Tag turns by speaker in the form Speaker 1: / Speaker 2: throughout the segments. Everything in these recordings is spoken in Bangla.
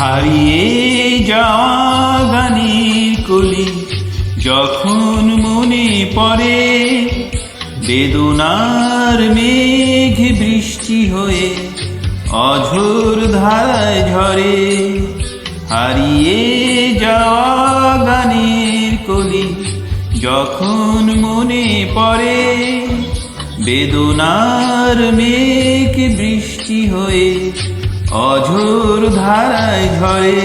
Speaker 1: হারিয়ে যাওয়া গানের কলি, যখন মনে পড়ে বেদনার মেঘ বৃষ্টি হয়ে অঝোর ধারায় ঝরে, হারিয়ে যাওয়া গানের কলি, যখন মনে পড়ে বেদনার মেঘ বৃষ্টি হয়ে অঝোর ধারায় ঝরে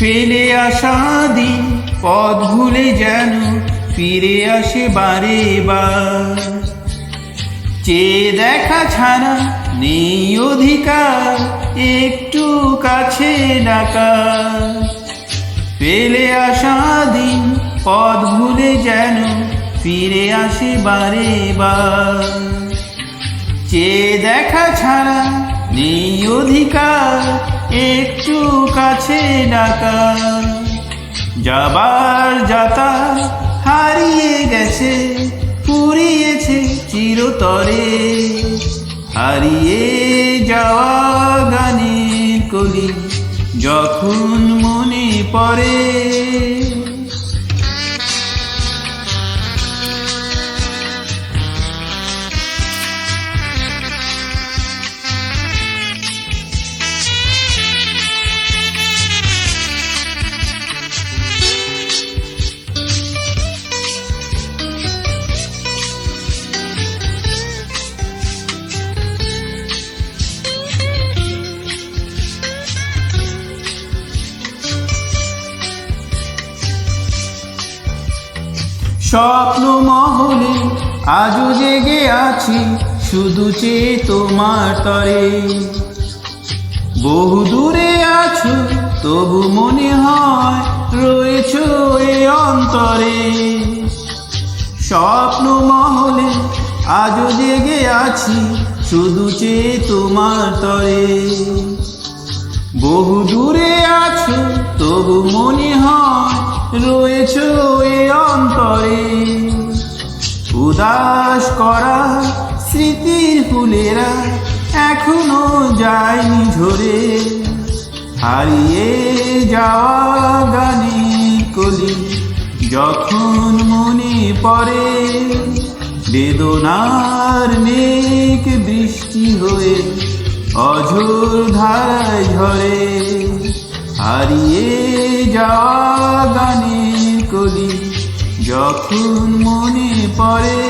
Speaker 1: ফেলে আসা দিন, পথ ভুলে যেন ফিরে আসে বারে বার। চেয়ে দেখা ছাড়া নেই অধিকার, একটু কাছে ডাকা ফেলে আসা দিন, পথ ভুলে যেন ফিরে আসে বারে বার। চেয়ে দেখা ছাড়া নেই অধিকার একটু কাছে ডাকা। যাবার যাতা হারিয়ে গেছে, পুড়িয়েছে চিরতরে। হারিয়ে যাওয়া গানের কলি যখন মনে পড়ে। স্বপ্ন মহলে আজও জেগে আছি শুধু চেয়ে তোমার তরে। বহু দূরে আছো, তবু মনে হয় রয়েছ এ অন্তরে। স্বপ্ন মহলে আজও জেগে আছি শুধু চেয়ে তোমার তরে। বহু দূরে আছো, তবু মনে রয়েছ এ অন্তরে উদাস করা স্মৃতির ফুলেরা এখনও যায়নি ঝরে। হারিয়ে যাওয়া গানে কলি যখন মনে পড়ে, বেদনার মেঘ বৃষ্টি হয়ে অঝোর ধারায় ঝরে। হারিয়ে যাওয়া গানের কলি যখন মনে পড়ে